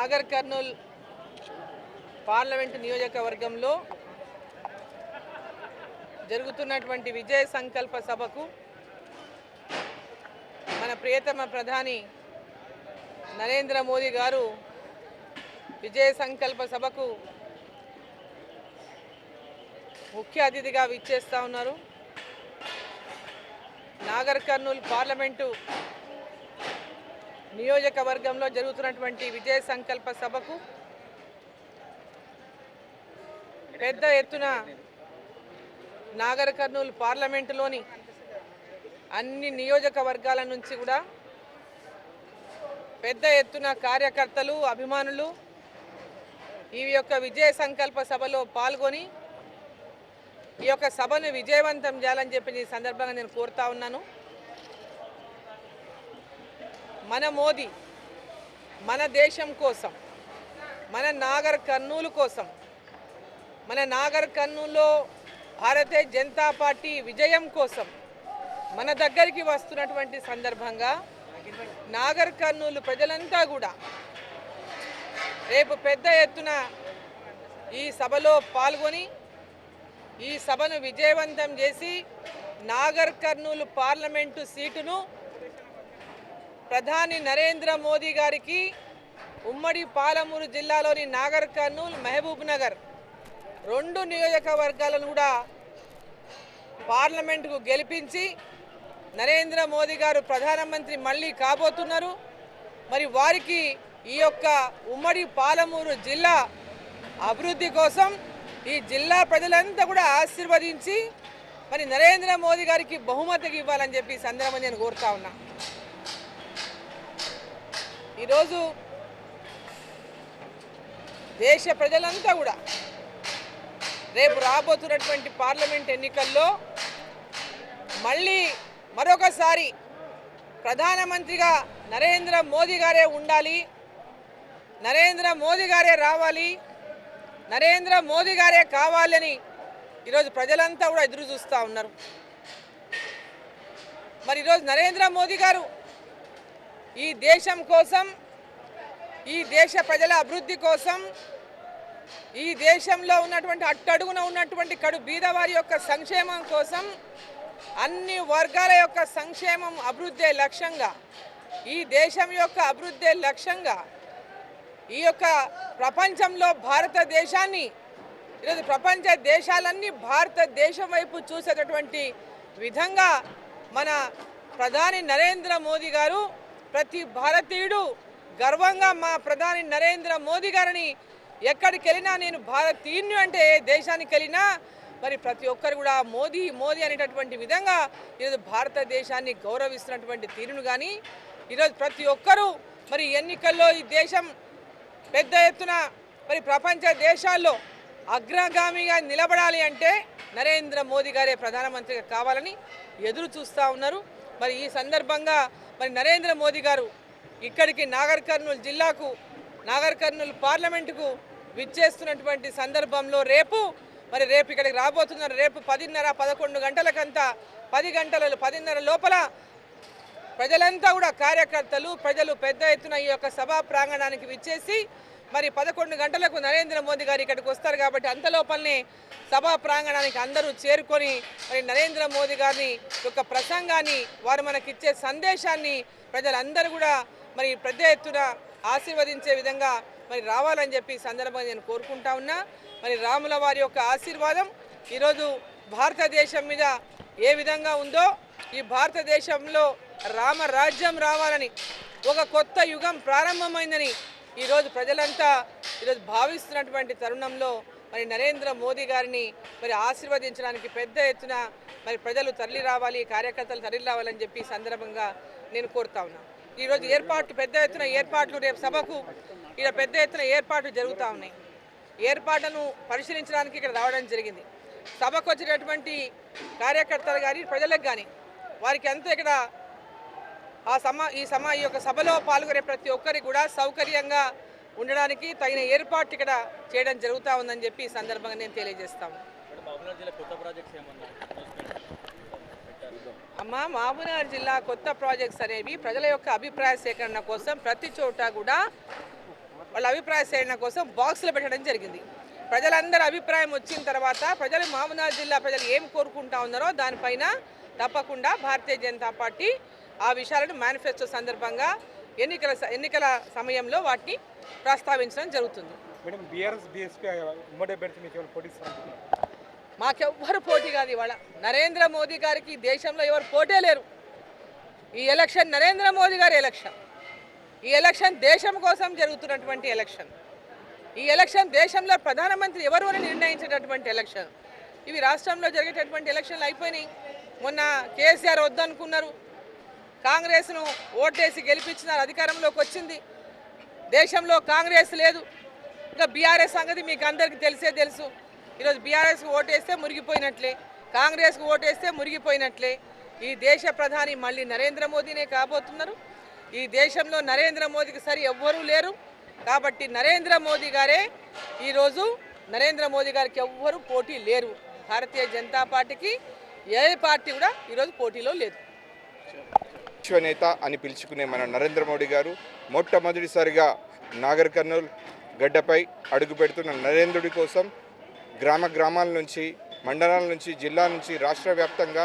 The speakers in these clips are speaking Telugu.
నాగర్ కర్నూల్ పార్లమెంటు నియోజకవర్గంలో జరుగుతున్నటువంటి విజయ సంకల్ప సభకు మన ప్రియతమ ప్రధాని నరేంద్ర మోదీ గారు విజయ సంకల్ప సభకు ముఖ్య అతిథిగా విచ్చేస్తూ ఉన్నారు. నాగర్ కర్నూల్ పార్లమెంటు నియోజకవర్గంలో జరుగుతున్నటువంటి విజయ సంకల్ప సభకు పెద్ద ఎత్తున నాగర్ కర్నూలు పార్లమెంటులోని అన్ని నియోజకవర్గాల నుంచి కూడా పెద్ద ఎత్తున కార్యకర్తలు అభిమానులు ఈ యొక్క విజయ సంకల్ప సభలో పాల్గొని ఈ యొక్క సభను విజయవంతం చేయాలని చెప్పి ఈ సందర్భంగా నేను కోరుతా ఉన్నాను. మన మోదీ మన దేశం కోసం మన నాగర్ కర్నూలు కోసం మన నాగర్ కర్నూలులో భారతీయ జనతా పార్టీ విజయం కోసం మన దగ్గరికి వస్తున్నటువంటి సందర్భంగా నాగర్ కర్నూలు ప్రజలంతా కూడా రేపు పెద్ద ఎత్తున ఈ సభలో పాల్గొని ఈ సభను విజయవంతం చేసి నాగర్ కర్నూలు పార్లమెంటు సీటును ప్రధాని నరేంద్ర మోదీ గారికి ఉమ్మడి పాలమూరు జిల్లాలోని నాగర్ కర్నూల్ మహబూబ్ నగర్ రెండు నియోజకవర్గాలను కూడా పార్లమెంటుకు గెలిపించి నరేంద్ర మోదీ గారు ప్రధానమంత్రి మళ్ళీ కాబోతున్నారు. మరి వారికి ఈ యొక్క ఉమ్మడి పాలమూరు జిల్లా అభివృద్ధి కోసం ఈ జిల్లా ప్రజలంతా కూడా ఆశీర్వదించి మరి నరేంద్ర మోదీ గారికి బహుమతికి ఇవ్వాలని చెప్పి సందర్భంగా నేను కోరుతా ఉన్నా. ఈరోజు దేశ ప్రజలంతా కూడా రేపు రాబోతున్నటువంటి పార్లమెంట్ ఎన్నికల్లో మళ్ళీ మరొకసారి ప్రధానమంత్రిగా నరేంద్ర మోదీ గారే ఉండాలి నరేంద్ర మోదీ గారే రావాలి నరేంద్ర మోదీ గారే కావాలని ఈరోజు ప్రజలంతా కూడా ఎదురు చూస్తూ ఉన్నారు. మరి ఈరోజు నరేంద్ర మోదీ గారు ఈ దేశం కోసం ఈ దేశ ప్రజల అభివృద్ధి కోసం ఈ దేశంలో ఉన్నటువంటి అట్టడుగున ఉన్నటువంటి కడు బీదవారి యొక్క సంక్షేమం కోసం అన్ని వర్గాల యొక్క సంక్షేమం అభివృద్ధి లక్ష్యంగా ఈ దేశం యొక్క అభివృద్ధి లక్ష్యంగా ఈ యొక్క ప్రపంచంలో భారతదేశాన్ని ఈరోజు ప్రపంచ దేశాలన్నీ భారతదేశం వైపు చూసేటటువంటి విధంగా మన ప్రధాని నరేంద్ర మోదీ గారు ప్రతి భారతీయుడు గర్వంగా మా ప్రధాని నరేంద్ర మోదీ గారిని ఎక్కడికి వెళ్ళినా నేను భారతీయుని అంటే ఏ దేశానికి వెళ్ళినా మరి ప్రతి ఒక్కరు కూడా మోదీ మోదీ అనేటటువంటి విధంగా ఈరోజు భారతదేశాన్ని గౌరవిస్తున్నటువంటి తీరును కానీ ఈరోజు ప్రతి ఒక్కరూ మరి ఎన్నికల్లో ఈ దేశం పెద్ద ఎత్తున మరి ప్రపంచ దేశాల్లో అగ్రగామిగా నిలబడాలి అంటే నరేంద్ర మోదీ గారే ప్రధానమంత్రిగా కావాలని ఎదురు చూస్తూ ఉన్నారు. మరి ఈ సందర్భంగా మరి నరేంద్ర మోదీ గారు ఇక్కడికి నాగర్ కర్నూలు జిల్లాకు నాగర్ కర్నూలు పార్లమెంటుకు విచ్చేస్తున్నటువంటి సందర్భంలో రేపు మరి రేపు ఇక్కడికి రాబోతున్నారు. రేపు పదిన్నర పదకొండు గంటలకంతా పది గంటల పదిన్నర లోపల ప్రజలంతా కూడా కార్యకర్తలు ప్రజలు పెద్ద ఎత్తున ఈ యొక్క సభా ప్రాంగణానికి విచ్చేసి మరి పదకొండు గంటలకు నరేంద్ర మోదీ గారు ఇక్కడికి వస్తారు కాబట్టి అంత లోపలనే సభా ప్రాంగణానికి అందరూ చేరుకొని మరి నరేంద్ర మోదీ గారిని యొక్క ప్రసంగాన్ని వారు మనకిచ్చే సందేశాన్ని ప్రజలందరూ కూడా మరి పెద్ద ఎత్తున ఆశీర్వదించే విధంగా మరి రావాలని చెప్పి సందర్భంగా నేను కోరుకుంటా ఉన్నా. మరి రాముల వారి యొక్క ఆశీర్వాదం ఈరోజు భారతదేశం మీద ఏ విధంగా ఉందో ఈ భారతదేశంలో రామరాజ్యం రావాలని ఒక కొత్త యుగం ప్రారంభమైందని ఈరోజు ప్రజలంతా ఈరోజు భావిస్తున్నటువంటి తరుణంలో మరి నరేంద్ర మోదీ గారిని మరి ఆశీర్వదించడానికి పెద్ద ఎత్తున మరి ప్రజలు తరలి రావాలి కార్యకర్తలు తరలి రావాలని చెప్పి సందర్భంగా నేను కోరుతా ఉన్నాను ఈరోజు ఏర్పాట్లు పెద్ద ఎత్తున ఏర్పాట్లు రేపు సభకు ఇక్కడ పెద్ద ఎత్తున ఏర్పాట్లు జరుగుతూ ఉన్నాయి. ఏర్పాట్లను పరిశీలించడానికి ఇక్కడ రావడం జరిగింది. సభకు వచ్చినటువంటి కార్యకర్తలు కానీ ప్రజలకు కానీ వారికి అంతా ఇక్కడ ఆ సమ ఈ సమ ఈ యొక్క సభలో పాల్గొనే ప్రతి ఒక్కరికి కూడా సౌకర్యంగా ఉండడానికి తగిన ఏర్పాటు ఇక్కడ చేయడం జరుగుతూ ఉందని చెప్పి ఈ సందర్భంగా నేను ఏమన్నా అమ్మ మహబూబ్నగర్ జిల్లా కొత్త ప్రాజెక్ట్స్ అనేవి ప్రజల యొక్క అభిప్రాయ సేకరణ కోసం ప్రతి చోట కూడా వాళ్ళ అభిప్రాయ సేకరణ కోసం బాక్సులు పెట్టడం జరిగింది. ప్రజలందరి అభిప్రాయం వచ్చిన తర్వాత ప్రజలు మహబూబ్నగర్ జిల్లా ప్రజలు ఏం కోరుకుంటా ఉన్నారో దానిపైన తప్పకుండా భారతీయ జనతా పార్టీ ఆ విషయాలను మేనిఫెస్టో సందర్భంగా ఎన్నికల ఎన్నికల సమయంలో వాటిని ప్రస్తావించడం జరుగుతుంది. మేడం బీఆర్ఎస్ బీఎస్పీ ఉమ్మడి అభ్యర్థి మీకు ఎవరు పోటీ మాకెవ్వరు పోటీ కాదు ఇవాళ. నరేంద్ర మోదీ గారికి దేశంలో ఎవరు పోటీ లేరు. ఈ ఎలక్షన్ నరేంద్ర మోదీ గారి ఎలక్షన్. ఈ ఎలక్షన్ దేశం కోసం జరుగుతున్నటువంటి ఎలక్షన్. ఈ ఎలక్షన్ దేశంలో ప్రధానమంత్రి ఎవరు అని నిర్ణయించేటటువంటి ఎలక్షన్. ఇవి రాష్ట్రంలో జరిగేటటువంటి ఎలక్షన్లు అయిపోయినాయి. మొన్న కేసీఆర్ వద్దనుకున్నారు. కాంగ్రెస్ను ఓటేసి గెలిపించినారు అధికారంలోకి వచ్చింది. దేశంలో కాంగ్రెస్ లేదు. ఇంకా బీఆర్ఎస్ సంగతి మీకు అందరికీ తెలిసే తెలుసు. ఈరోజు బీఆర్ఎస్కి ఓటేస్తే మురిగిపోయినట్లే కాంగ్రెస్కి ఓటేస్తే మురిగిపోయినట్లే. ఈ దేశ ప్రధాని మళ్ళీ నరేంద్ర మోదీనే కాబోతున్నారు. ఈ దేశంలో నరేంద్ర మోదీకి సరి ఎవ్వరూ లేరు. కాబట్టి నరేంద్ర మోదీ గారే ఈరోజు నరేంద్ర మోదీ గారికి ఎవ్వరూ పోటీ లేరు. భారతీయ జనతా పార్టీకి ఏ పార్టీ కూడా ఈరోజు పోటీలో లేదు. విశ్వనేత అని పిలుచుకునే మన నరేంద్ర మోడీ గారు మొట్టమొదటిసారిగా నాగర్ కర్నూల్ గడ్డపై అడుగు పెడుతున్న నరేంద్రుడి కోసం గ్రామ గ్రామాల నుంచి మండలాల నుంచి జిల్లా నుంచి రాష్ట్ర వ్యాప్తంగా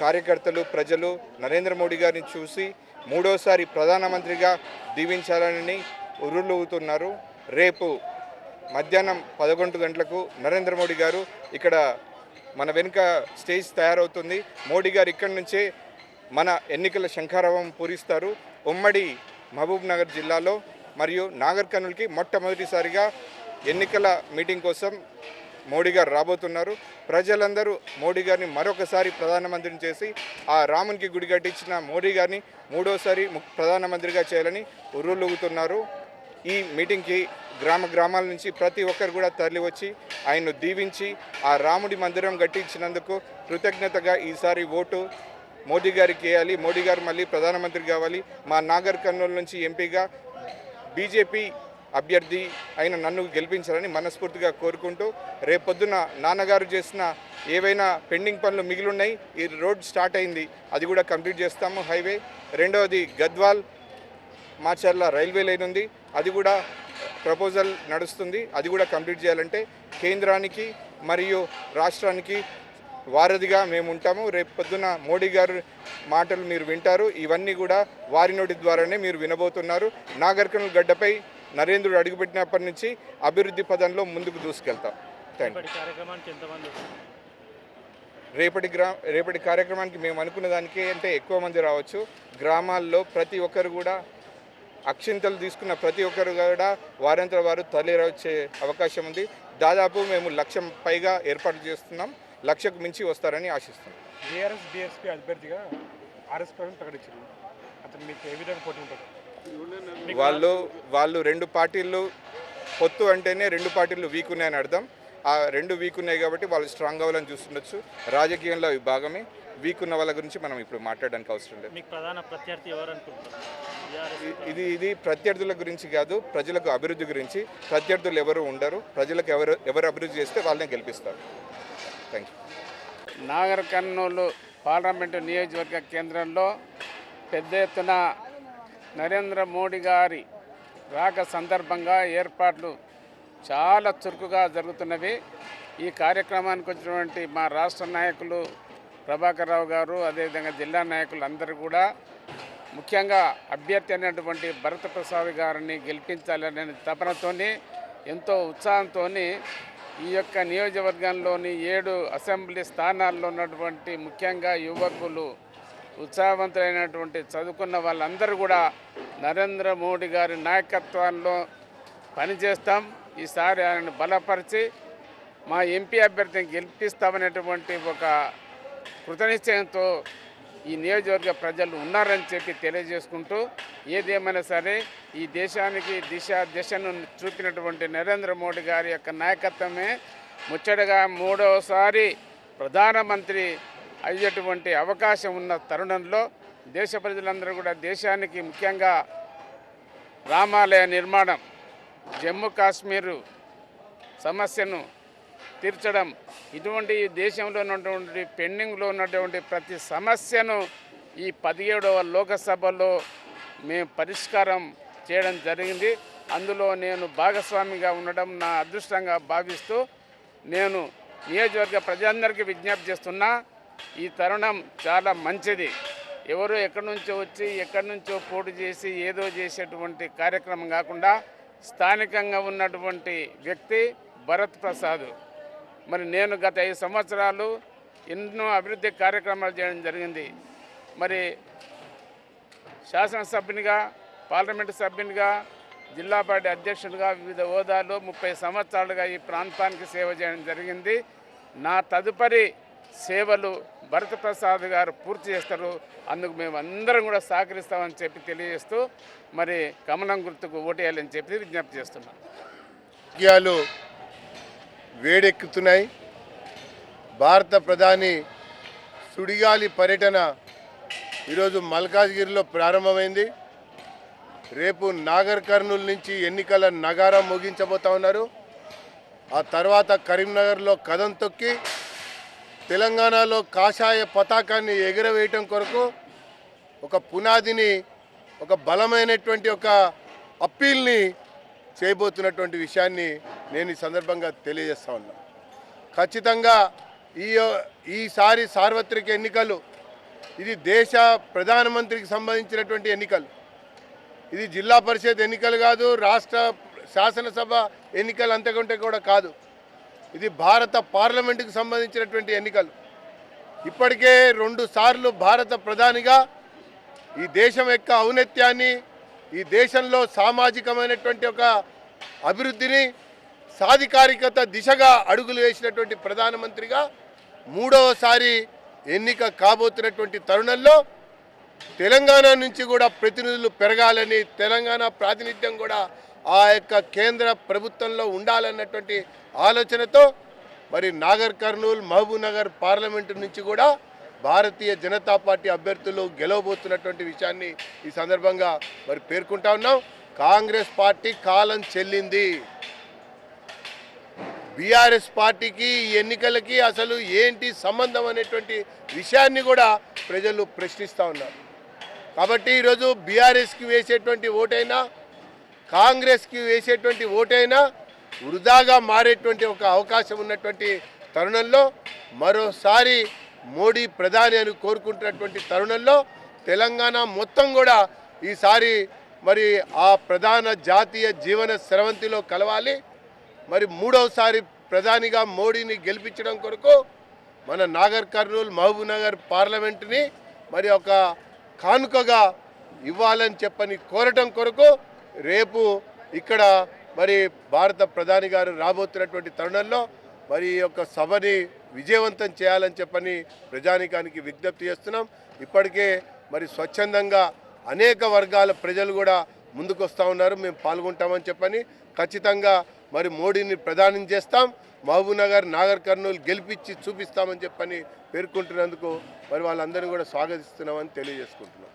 కార్యకర్తలు ప్రజలు నరేంద్ర మోడీ గారిని చూసి మూడోసారి ప్రధానమంత్రిగా దీవించాలని ఉరులుగుతున్నారు రేపు మధ్యాహ్నం పదకొండు గంటలకు నరేంద్ర మోడీ గారు ఇక్కడ మన వెనుక స్టేజ్ తయారవుతుంది. మోడీ గారు ఇక్కడి నుంచే మన ఎన్నికల శంఖారావం పూరిస్తారు ఉమ్మడి మహబూబ్ నగర్ జిల్లాలో మరియు నాగర్ కర్నూల్కి మొట్టమొదటిసారిగా ఎన్నికల మీటింగ్ కోసం మోడీ గారు రాబోతున్నారు. ప్రజలందరూ మోడీ గారిని మరొకసారి ప్రధానమంత్రిని చేసి ఆ రామునికి గుడి కట్టించిన మోడీ గారిని మూడోసారి ప్రధానమంత్రిగా చేయాలని ఉర్రులుగుతున్నారు. ఈ మీటింగ్కి గ్రామ గ్రామాల నుంచి ప్రతి ఒక్కరు కూడా తరలి వచ్చి ఆయన్ను దీవించి ఆ రాముడి మందిరం కట్టించినందుకు కృతజ్ఞతగా ఈసారి ఓటు మోడీ గారికి వేయాలి మోడీ గారు మళ్ళీ ప్రధానమంత్రి కావాలి. మా నాగర్ కర్నూలు నుంచి ఎంపీగా బీజేపీ అభ్యర్థి అయిన నన్ను గెలిపించాలని మనస్ఫూర్తిగా కోరుకుంటూ రేపొద్దున నాన్నగారు చేసిన ఏవైనా పెండింగ్ పనులు మిగిలిన్నాయి ఈ రోడ్ స్టార్ట్ అయింది. అది కూడా కంప్లీట్ చేస్తాము. హైవే. రెండవది గద్వాల్ మాచర్ల రైల్వే లైన్ ఉంది. అది కూడా ప్రపోజల్ నడుస్తుంది. అది కూడా కంప్లీట్ చేయాలంటే కేంద్రానికి మరియు రాష్ట్రానికి వారధిగా మేము ఉంటాము. రేపు పొద్దున మోడీ గారు మాటలు మీరు వింటారు. ఇవన్నీ కూడా వారి నోటి ద్వారానే మీరు వినబోతున్నారు. నాగర్కర్నూల్ గడ్డపై నరేంద్రుడు అడుగుపెట్టినప్పటి నుంచి అభివృద్ధి పదంలో ముందుకు దూసుకెళ్తాం. థ్యాంక్ యూ రేపటి గ్రా రేపటి కార్యక్రమానికి మేము అనుకున్న దానికి అంటే ఎక్కువ మంది రావచ్చు. గ్రామాల్లో ప్రతి ఒక్కరు కూడా అక్షింతలు తీసుకున్న ప్రతి ఒక్కరు కూడా వారంతా వారు తల్లి వచ్చే అవకాశం ఉంది. దాదాపు మేము లక్షం పైగా ఏర్పాటు చేస్తున్నాం. లక్షకు మించి వస్తారని ఆశిస్తున్నాం. బీఆర్ఎస్ బీఎస్పీ అభ్యర్థిగా ఆర్ఎస్ ప్రవీణ్ ప్రకటించారు. అతను మీకు ఏ విధంగా పోటీ ఉంటుంది? వాళ్ళు వాళ్ళు రెండు పార్టీలు పొత్తు అంటేనే రెండు పార్టీలు వీక్ ఉన్నాయని అర్థం. ఆ రెండు వీక్ ఉన్నాయి కాబట్టి వాళ్ళు స్ట్రాంగ్ అవ్వాలని చూస్తుండొచ్చు. రాజకీయంలో అవి భాగమే. వీక్ ఉన్న వాళ్ళ గురించి మనం ఇప్పుడు మాట్లాడడానికి అవసరం లేదు. మీకు ప్రధాన ప్రత్యర్థి ఎవరు అనుకుంటున్నారు? బీఆర్ఎస్ ఇ- ఇది ఇది ప్రత్యర్థుల గురించి కాదు ప్రజలకు అభివృద్ధి గురించి ప్రత్యర్థులు ఎవరు ఉండరు ప్రజలకు ఎవరు ఎవరు అభివృద్ధి చేస్తే వాళ్ళని గెలిపిస్తారు. Thank you Nagar Kurnool parliament నియోజకవర్గ కేంద్రంలో పెద్ద ఎత్తున నరేంద్ర మోడీ గారి రాక సందర్భంగా ఏర్పాట్లు చాలా చురుకుగా జరుగుతున్నవి. ఈ కార్యక్రమానికి వచ్చినటువంటి మా రాష్ట్ర నాయకులు ప్రభాకర్ రావు గారు అదేవిధంగా జిల్లా నాయకులు అందరూ కూడా ముఖ్యంగా అభ్యర్థి అయినటువంటి భరత ప్రసాద్ గారిని గెలిపించాలనే తపనతోని ఎంతో ఉత్సాహంతో ఈ యొక్క నియోజకవర్గంలోని ఏడు అసెంబ్లీ స్థానాల్లో ఉన్నటువంటి ముఖ్యంగా యువకులు ఉత్సాహవంతులైనటువంటి చదువుకున్న వాళ్ళందరూ కూడా నరేంద్ర మోడీ గారి నాయకత్వంలో పనిచేస్తాం. ఈసారి ఆయనను బలపరిచి మా ఎంపీ అభ్యర్థిని గెలిపిస్తామనేటువంటి ఒక కృతనిశ్చయంతో ఈ నియోజకవర్గ ప్రజలు ఉన్నారని చెప్పి తెలియజేసుకుంటూ ఏదేమైనా సరే ఈ దేశానికి దిశ దిశను చూపినటువంటి నరేంద్ర మోడీ గారి యొక్క నాయకత్వమే ముచ్చటగా మూడవసారి ప్రధానమంత్రి అయ్యేటువంటి అవకాశం ఉన్న తరుణంలో దేశ ప్రజలందరూ కూడా దేశానికి ముఖ్యంగా రామాలయ నిర్మాణం జమ్మూ కాశ్మీరు సమస్యను తీర్చడం. ఇటువంటి దేశంలో ఉన్నటువంటి పెండింగ్లో ఉన్నటువంటి ప్రతి సమస్యను ఈ పదిహేడవ లోకసభలో మేము పరిష్కారం చేయడం జరిగింది. అందులో నేను భాగస్వామిగా ఉండడం నా అదృష్టంగా భావిస్తూ నేను నియోజకవర్గ ప్రజలందరికీ విజ్ఞప్తి చేస్తున్నా ఈ తరుణం చాలా మంచిది. ఎవరు ఎక్కడి నుంచో వచ్చి ఎక్కడి నుంచో పోటీ చేసి ఏదో చేసేటువంటి కార్యక్రమం కాకుండా స్థానికంగా ఉన్నటువంటి వ్యక్తి భరత్ ప్రసాద్. మరి నేను గత ఐదు సంవత్సరాలు ఎన్నో అభివృద్ధి కార్యక్రమాలు చేయడం జరిగింది. మరి శాసనసభ్యునిగా పార్లమెంటు సభ్యునిగా జిల్లా పార్టీ అధ్యక్షుడిగా వివిధ హోదాల్లో ముప్పై సంవత్సరాలుగా ఈ ప్రాంతానికి సేవ చేయడం జరిగింది. నా తదుపరి సేవలు భరత ప్రసాద్ గారు పూర్తి చేస్తారు. అందుకు మేము అందరం కూడా సహకరిస్తామని చెప్పి తెలియజేస్తూ మరి కమలం గుర్తుకు ఓటేయాలని చెప్పి విజ్ఞప్తి చేస్తున్నాం వేడెక్కుతున్నాయి. భారత ప్రధాని సుడిగాలి పర్యటన ఈరోజు మల్కాజ్గిరిలో ప్రారంభమైంది. రేపు నాగర్ కర్నూలు నుంచి ఎన్నికల నగారం ముగించబోతా ఉన్నారు. ఆ తర్వాత కరీంనగర్లో కథం తొక్కి తెలంగాణలో కాషాయ పతాకాన్ని ఎగురవేయటం కొరకు ఒక పునాదిని ఒక బలమైనటువంటి ఒక అప్పీల్ని చేయబోతున్నటువంటి విషయాన్ని నేను ఈ సందర్భంగా తెలియజేస్తా ఉన్నా. ఖచ్చితంగా ఈ ఈసారి సార్వత్రిక ఎన్నికలు ఇది దేశ ప్రధానమంత్రికి సంబంధించినటువంటి ఎన్నికలు. ఇది జిల్లా పరిషత్ ఎన్నికలు కాదు రాష్ట్ర శాసనసభ ఎన్నికలు అంతకంటే కూడా కాదు. ఇది భారత పార్లమెంటుకు సంబంధించినటువంటి ఎన్నికలు. ఇప్పటికే రెండు సార్లు భారత ప్రధానిగా ఈ దేశం యొక్క ఔన్నత్యాన్ని ఈ దేశంలో సామాజికమైనటువంటి ఒక అభివృద్ధిని సాధికారికత దిశగా అడుగులు వేసినటువంటి ప్రధానమంత్రిగా మూడవసారి ఎన్నిక కాబోతున్నటువంటి తరుణంలో తెలంగాణ నుంచి కూడా ప్రతినిధులు పెరగాలని తెలంగాణ ప్రాతినిధ్యం కూడా ఆ యొక్క కేంద్ర ప్రభుత్వంలో ఉండాలన్నటువంటి ఆలోచనతో మరి నాగర్ కర్నూల్ మహబూబ్ నగర్ పార్లమెంటు నుంచి కూడా భారతీయ జనతా పార్టీ అభ్యర్థులు గెలవబోతున్నటువంటి విషయాన్ని ఈ సందర్భంగా మరి పేర్కొంటా ఉన్నాం. కాంగ్రెస్ పార్టీ కాలం చెల్లింది. బీఆర్ఎస్ పార్టీకి ఈ ఎన్నికలకి అసలు ఏంటి సంబంధం అనేటువంటి విషయాన్ని కూడా ప్రజలు ప్రశ్నిస్తూ ఉన్నారు. కాబట్టి ఈరోజు బీఆర్ఎస్కి వేసేటువంటి ఓటైనా కాంగ్రెస్కి వేసేటువంటి ఓటైనా వృధాగా మారేటువంటి ఒక అవకాశం ఉన్నటువంటి తరుణంలో మరోసారి మోడీ ప్రధాని అని కోరుకుంటున్నటువంటి తరుణంలో తెలంగాణ మొత్తం కూడా ఈసారి మరి ఆ ప్రధాన జాతీయ జీవన స్రవంతిలో కలవాలి. మరి మూడవసారి ప్రధానిగా మోడీని గెలిపించడం కొరకు మన నాగర్ కర్నూలు మహబూబ్నగర్ పార్లమెంటుని మరి ఒక కానుకగా ఇవ్వాలని చెప్పని కోరటం కొరకు రేపు ఇక్కడ మరి భారత ప్రధాని గారు రాబోతున్నటువంటి తరుణంలో మరి ఈ యొక్క సభని విజయవంతం చేయాలని చెప్పని ప్రజానికానికి విజ్ఞప్తి చేస్తున్నాం. ఇప్పటికే మరి స్వచ్ఛందంగా అనేక వర్గాల ప్రజలు కూడా ముందుకు వస్తూ ఉన్నారు. మేము పాల్గొంటామని చెప్పని ఖచ్చితంగా మరి మోడీని ప్రధానం చేస్తాం. మహబూబ్ నగర్ నాగర్ కర్నూలు గెలిపించి చూపిస్తామని చెప్పని పేర్కొంటున్నందుకు మరి వాళ్ళందరినీ కూడా స్వాగతిస్తున్నామని తెలియజేసుకుంటున్నాం.